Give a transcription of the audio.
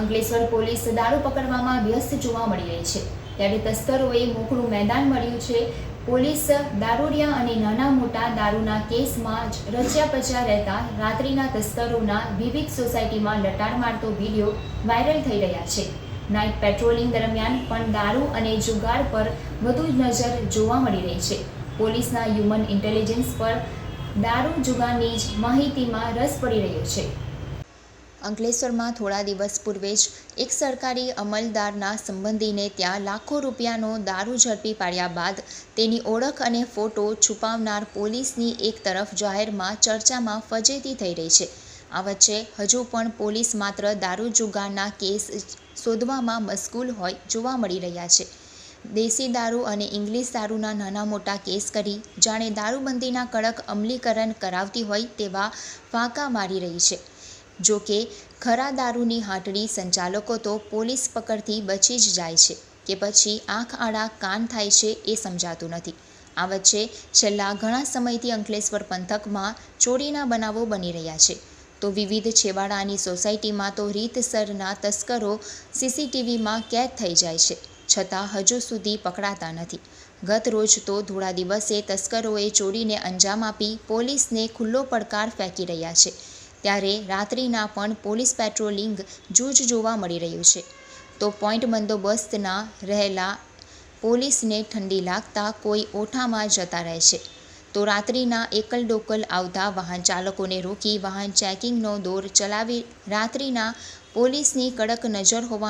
Ankleshwar police દારૂ પકડવામાં વ્યસ્ત જોવા મળી રહી છે. ત્યારે તસ્કરોએ મોકળું મેદાન મળ્યું છે. પોલીસ દારૂડિયા અને નાના મોટા દારૂના કેસમાં જ રચ્યા પચ્યા રહેતા રાત્રિના તસ્કરોના વિવિધ સોસાયટીમાં લટાર મારતો વીડિયો વાયરલ થઈ રહ્યા છે. નાઇટ પેટ્રોલિંગ દરમિયાન પણ દારૂ અને જુગાર પર વધુ નજર જોવા મળી રહી છે. પોલીસના હ્યુમન ઇન્ટેલિજન્સ પર દારૂ જુગારની જ માહિતીમાં રસ પડી રહ્યો છે. અંકલેશ્વરમાં થોડા દિવસ પૂર્વે જ એક સરકારી અમલદારના સંબંધીને ત્યાં લાખો રૂપિયાનો દારૂ ઝડપી પાડ્યા બાદ તેની ઓળખ અને ફોટો છુપાવનાર પોલીસની એક તરફ જાહેરમાં ચર્ચામાં ફજેતી થઈ રહી છે. આ વચ્ચે હજુ પણ પોલીસ માત્ર દારૂ જુગારના કેસ શોધવામાં મશગુલ હોય જોવા મળી રહ્યા છે. દેશી દારૂ અને ઇંગ્લિશ દારૂના નાના મોટા કેસ કરી જાણે દારૂબંધીના કડક અમલીકરણ કરાવતી હોય તેવા ફાંકા મારી રહી છે. જો કે, ખરા દારૂની હાટડી સંચાલકો તો પોલીસ પકડથી બચી જ જાય છે કે પછી આંખ આડા કાન થાય છે એ સમજાતું નથી. આ વચ્ચે છેલ્લા ઘણા સમયથી અંકલેશ્વર પંથકમાં ચોરીના બનાવો બની રહ્યા છે. તો વિવિધ છેવાડાની સોસાયટીમાં તો રીતસરના તસ્કરો સીસીટીવીમાં કેદ થઈ જાય છે, છતાં હજુ સુધી પકડાતા નથી. ગત રોજ તો ધોળા દિવસે તસ્કરોએ ચોરીને અંજામ આપી પોલીસને ખુલ્લો પડકાર ફેંકી રહ્યા છે. ત્યારે રાત્રિના પણ પોલીસ પેટ્રોલિંગ જૂજ જોવા મળી રહ્યું છે. તો પોઈન્ટ બંદોબસ્તના રહેલા પોલીસને ઠંડી લાગતા કોઈ ઓઠામાં જતા રહે છે. તો રાત્રિના એકલ ડોકલ આવતા વાહન ચાલકોને રોકી વાહન ચેકિંગનો દોર ચલાવી રાત્રિના પોલીસની કડક નજર હોવા